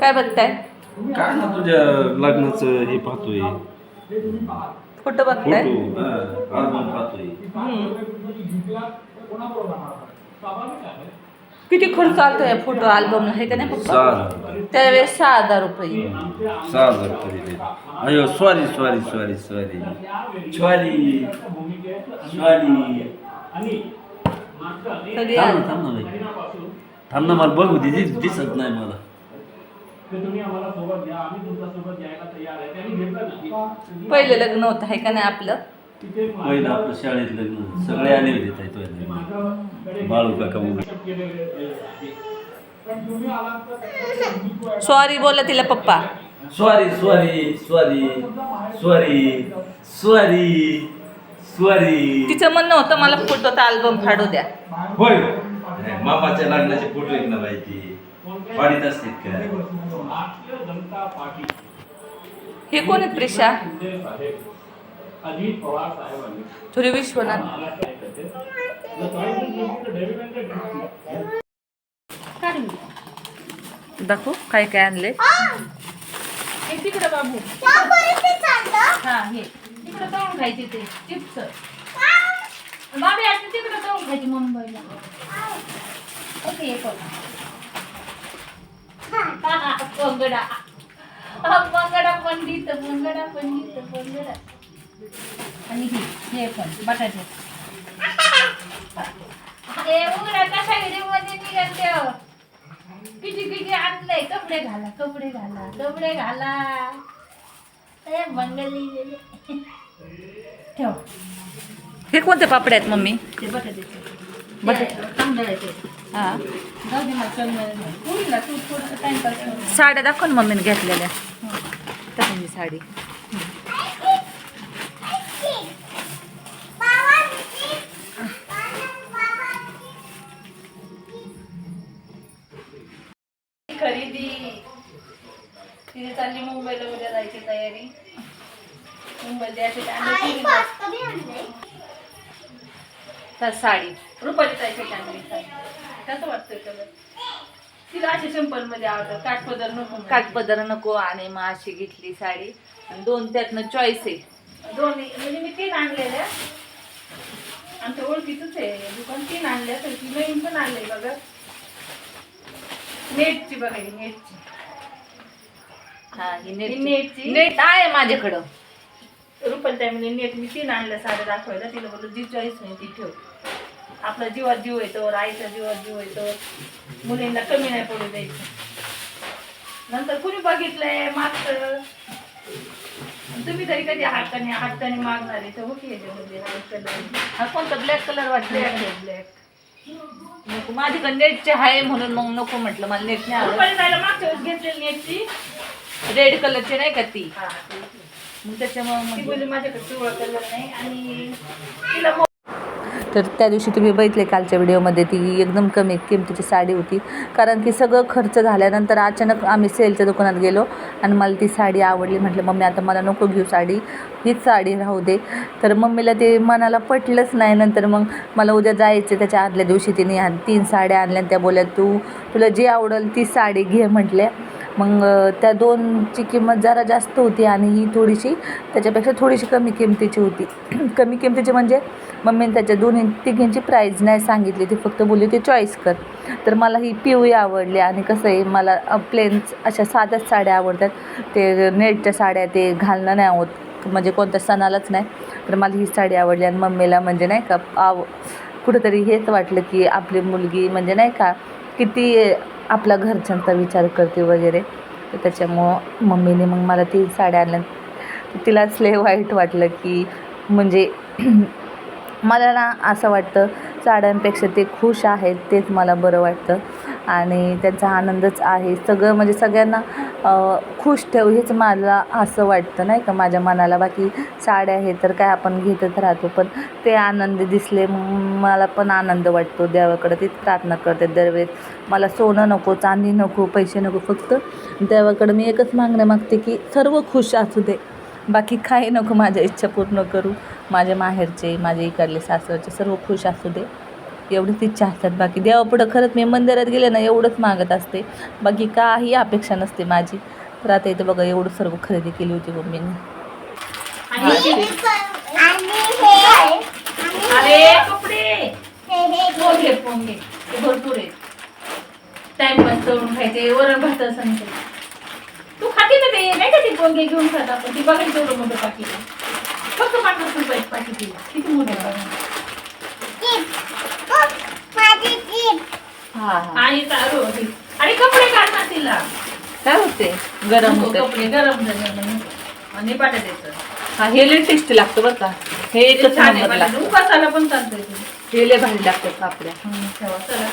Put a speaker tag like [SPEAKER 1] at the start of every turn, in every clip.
[SPEAKER 1] काय बघताय?
[SPEAKER 2] काय ना तुझ्या लग्नाचं हे पाहतोय.
[SPEAKER 1] फोटो बघताय?
[SPEAKER 2] फोटो अल्बम पाहतोय.
[SPEAKER 1] किती खर्च आलतो या फोटो अल्बमला हे का नाही
[SPEAKER 2] सहा
[SPEAKER 1] पप्पा
[SPEAKER 2] हजार रुपये.
[SPEAKER 1] त्यावेळेस सहा हजार रुपये.
[SPEAKER 2] सहा हजार रुपये अयो sorry sorry sorry sorry sorry sorry
[SPEAKER 1] सगळे
[SPEAKER 2] थांब
[SPEAKER 1] आले.
[SPEAKER 2] ना थांब ना बाई. थांब ना मला बघू दे दिस- दिसत नाही मला.
[SPEAKER 1] पहिलं लग्न होतं आहे का नाही आपलं?
[SPEAKER 2] पहिलं आपलं शाळेत लग्न सगळे आले होते ताई तुझ्या लग्नाला. बाळू काका मुलं
[SPEAKER 1] सॉरी बोला तिला पप्पा.
[SPEAKER 2] Sorry sorry sorry sorry sorry sorry
[SPEAKER 1] तिचं म्हणणं होतं मला फोटोचा अल्बम फाडू द्या.
[SPEAKER 2] होय. मामाच्या लग्नाचे फोटो एक ना माहिती पाडीत असतात का?
[SPEAKER 1] हे कोण आहेत प्रिशा? थोडी विश्वनाथ दाखवू काय काय आणले
[SPEAKER 3] हे तिकडं बाबू. हा हे. तिकडं तळून खायचे ते चिप्स. बाबी आता तिकडं तळून खायची मुंबईला. पंगडा हा, पंगडा पंडित पंगडा पंडित पंगडा आणि हे हे पण बटाटे. हे उघडा कशा मध्ये निघाल तेव्हा किती किती आणलंय कपडे घाला कपडे घाला कपडे घाला. ए मंगली ठेव.
[SPEAKER 1] हे कोणते पापड आहेत मम्मी?
[SPEAKER 3] ते
[SPEAKER 1] बटाटे. हा साड्या दाखव ना मम्मीने घेतलेल्या. तशी साडी.
[SPEAKER 3] खरेदी. तिथे चालली मुंबईला उद्या जायची तयारी. मुंबईला
[SPEAKER 1] तर साडी.
[SPEAKER 3] रुपाली जायचे आणली कसं वाटतंय कलर तिला असे सिंपलमध्ये आवडतं. काठपदर नको म्हणे.
[SPEAKER 1] काठपदर नको आणि मग अशी घेतली साडी. आणि दोन त्यातनं चॉईस आहे.
[SPEAKER 3] दोन्ही म्हणजे मी तीन आणलेल्या. आमच्या ओळखीच आहे. दुकान तीन आणल्या तर ती नवीन पण आणले बघा. नेटची बघा ही नेटची
[SPEAKER 1] हा ही
[SPEAKER 3] ही
[SPEAKER 1] नेट
[SPEAKER 3] नेटची
[SPEAKER 1] नेट आहे माझ्याकडं.
[SPEAKER 3] रुपल टायमिंग नेट मी तीन आणल्या साड्या दाखवायला. तिला बोललो जी चॉईस नाही ती ठेव. आपला जीवात जीव येतो आईचा जीवात जीव येतो. मुलींना कमी नाही पडू द्यायचं. नंतर कुणी बघितलंय मागचं? तुम्ही तरी कधी हक्काने हक्काने मागणार आहे तर हो की याच्यामध्ये color.
[SPEAKER 1] हा कोणता ब्लॅक कलर वाटले
[SPEAKER 3] black.
[SPEAKER 1] नको माझ्याकडे नेटचे आहे म्हणून मग नको म्हटलं मला नेट नाही
[SPEAKER 3] ताईला मागच्या वेळेस घेतलेली नेटची.
[SPEAKER 1] रेड कलरची नाही का ती?
[SPEAKER 3] हा,
[SPEAKER 1] मग त्याच्यामुळे
[SPEAKER 3] ती
[SPEAKER 1] म्हटलं-
[SPEAKER 3] बोलली माझ्याकडे पिवळा कलर नाही आणि तिला मो-
[SPEAKER 1] तर त्या दिवशी तुम्ही बघितले कालच्या व्हिडिओमध्ये ती एकदम कमी किमतीची साडी होती. कारण की सगळं खर्च झाल्यानंतर अचानक आम्ही सेलच्या दुकानात गेलो आणि मला ती साडी आवडली. म्हटलं मम्मी आता मला नको घेऊ साडी. हीच साडी राहू दे. तर मम्मीला ते मनाला पटलंच नाही. नंतर मग मला उद्या जायचं त्याच्या आदल्या दिवशी तिने तीन साड्या आणल्या आणि त्या बोलल्या तू तुला जी आवडेल ती साडी घे म्हटल्या. मग त्या दोनची किंमत जरा जास्त होती आणि ही थोडीशी त्याच्यापेक्षा थोडीशी कमी किमतीची होती. कमी किमतीची म्हणजे मम्मीने त्याच्या दोन्ही तिघींची प्राईज नाही सांगितली ती फक्त बोलली ती चॉईस कर. तर मला ही पिवळी आवडली आणि कसं आहे मला प्लेन्स अशा साध्याच साड्या आवडतात. ते नेटच्या साड्या ते घालणं नाही होत म्हणजे कोणत्या सणालाच नाही. तर मला ही साडी आवडली आणि मम्मीला म्हणजे नाही का आव कुठंतरी हेच वाटलं की आपली मुलगी म्हणजे नाही का किती आपल्या घरच्यांचा विचार करते वगैरे. तर त्याच्यामुळं मम्मीने मग मला ती साड्या आणल्या. तिलाच लय वाईट वाटलं की म्हणजे मला ना असं वाटतं साड्यांपेक्षा ते खुश आहेत तेच मला बरं वाटतं. आणि त्यांचा आनंदच आहे. सगळं म्हणजे सगळ्यांना खुश ठेव हेच मला असं वाटतं नाही का? माझ्या मनाला. बाकी साड्या हे तर काय आपण घेतच राहतो पण ते आनंद दिसले मला पण आनंद वाटतो देवाकडे. तीच प्रार्थना करते दरवेळेस. मला सोनं नको चांदी नको पैसे नको फक्त देवाकडे मी एकच मागणं मागते की सर्व खुश असू दे. बाकी काही नको माझ्या इच्छा पूर्ण करू. माझ्या माहेरचे माझे इकडले सासरचे सर्व खुश असू दे. एवढीच इच्छा असतात. बाकी देवापुढं खरंच मी मंदिरात गेले ना एवढंच मागत असते. बाकी काही अपेक्षा नसते माझी. तर आता इथं बघा एवढं सर्व खरेदी केली होती मम्मीने.
[SPEAKER 3] ते भरपूर आहे टाइमपास करून खायचे वरण भात सांगते तू. खाते ना ते? नाही का ते पोंगे घेऊन खात आपण? ती तेवढं मोठं पाकिट. फक्त पन्नास रुपये पाकिट. किती मोठं
[SPEAKER 1] हा हा.
[SPEAKER 3] आणि चालू होती. आणि कपडे काढणार तिला.
[SPEAKER 1] काय होते? गरम होते
[SPEAKER 3] कपडे गरम झाले. आणि द्यायचं
[SPEAKER 1] हा हे लय टेस्टी लागतं बरं का. हे एकच
[SPEAKER 3] छान आहे
[SPEAKER 1] नंबर
[SPEAKER 3] बटाटे.
[SPEAKER 1] लागतं
[SPEAKER 3] उपासाला पण चालतंय.
[SPEAKER 1] हे लय भारी लागतात
[SPEAKER 3] ठेवा, चला.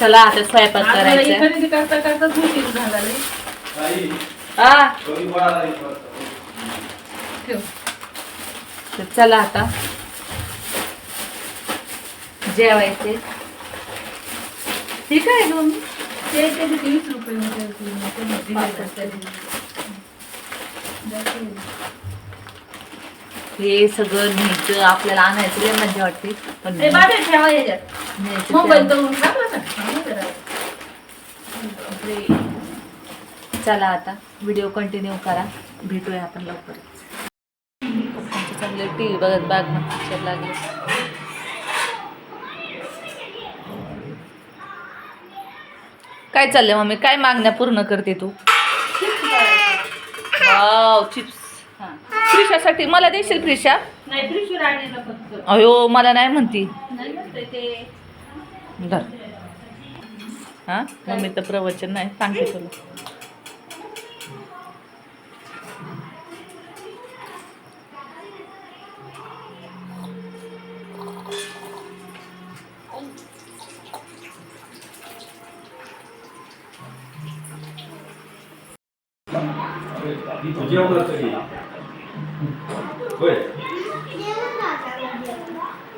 [SPEAKER 1] चला आता स्वयंपाक करायचा.
[SPEAKER 3] खरेदी करता करता उशीर झाला. रे. ठेव.
[SPEAKER 1] तर चला आता. जेवायचे.
[SPEAKER 3] ते रुपये. मग.
[SPEAKER 1] हे सगळं न्यायचं आपल्याला आणायचं लय मजा वाटते. पण
[SPEAKER 3] ते बाबे ठेवा याच्यात.
[SPEAKER 1] न्यायचं
[SPEAKER 3] मोबाईल
[SPEAKER 1] त्या-
[SPEAKER 3] करून टाकला ना जरा.
[SPEAKER 1] बापरे. चला आता व्हिडिओ कंटिन्यू करा. भेटूया आपण लवकरच. पप्पांचे चांगले टी व्ही बघत बाग पिक्चर लागले. काय चाललंय मम्मी? काय मागण्या पूर्ण करते तू? वाव चिप्स
[SPEAKER 3] हा.
[SPEAKER 1] फ्रिशासाठी मला देशील फ्रिशा?
[SPEAKER 3] नाही फ्रीजवर आणलेलं फक्त.
[SPEAKER 1] अयो मला नाही म्हणती.
[SPEAKER 3] नाही म्हणते ते.
[SPEAKER 1] धर. हा? मम्मीचं प्रवचन नाही सांगते तुला.
[SPEAKER 2] होय.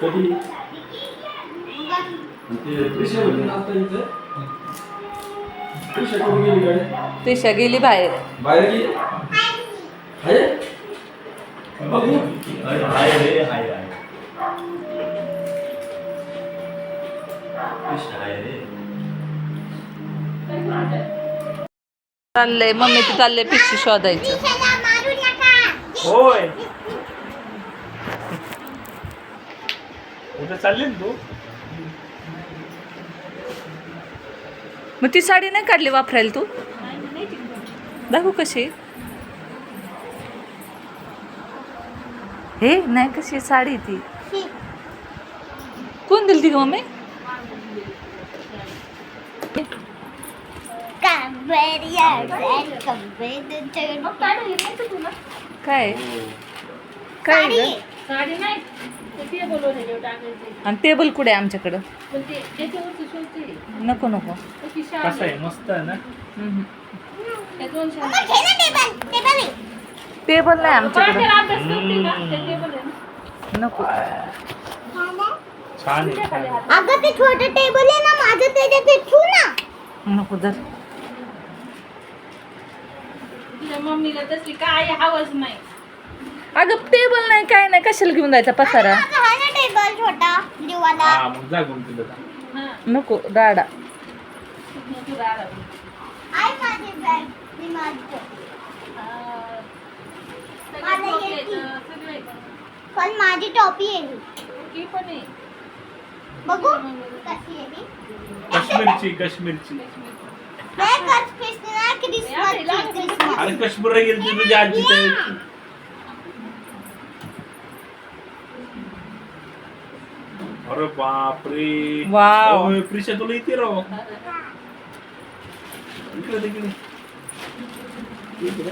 [SPEAKER 2] कधी? ते त्रिशा गेली
[SPEAKER 1] बाहेर.
[SPEAKER 2] बाहेर गेली? आहे? बघू. हाय रे. हाय त्रिशा हाय रे
[SPEAKER 1] चाललंय चाललंय पिशवी शोधायचं.
[SPEAKER 4] होय. उद्या चालली ना तू?
[SPEAKER 1] मग ती साडी नाही काढली वापरायला तू? दाखवू कशी. हे नाही कशी साडी ती. कोण दिली ती ग मम्मी
[SPEAKER 3] मग काढून येत नाही का तुला
[SPEAKER 1] काय? काय ग आणि टेबल कुठे आहे आमच्याकडं? नको नको.
[SPEAKER 4] कसं आहे? मस्त आहे ना?
[SPEAKER 1] टेबल नाही आमच्याकडं. नको.
[SPEAKER 4] छान.
[SPEAKER 5] अगं ते छोटं टेबल आहे ना माझं त्याच्यात ते ठेवू ना.
[SPEAKER 1] नको जर
[SPEAKER 3] तुझ्या मम्मीला तसली काय हवंच नाही.
[SPEAKER 1] अगं टेबल नाही काय नाही कशाला घेऊन जायचा पसारा?
[SPEAKER 5] टेबल छोटा जीवाला
[SPEAKER 4] हा मग जा घेऊन तुला
[SPEAKER 3] हा.
[SPEAKER 1] नको राडा
[SPEAKER 3] तू राहा
[SPEAKER 5] आहे माझी बॅग मी माझं मला येते. पण माझी टॉपी आहे ही.
[SPEAKER 3] पण आहे.
[SPEAKER 5] बघू कशी आहे
[SPEAKER 4] काश्मीरची काश्मीरची.
[SPEAKER 5] नाही क्रिसमसची
[SPEAKER 4] अरे काश्मीरला गेली तुझ्या आजी अरे बापरे.
[SPEAKER 1] वाव.
[SPEAKER 4] होय, प्रिशा तुला येते राव इकडे तिकडे इकडे.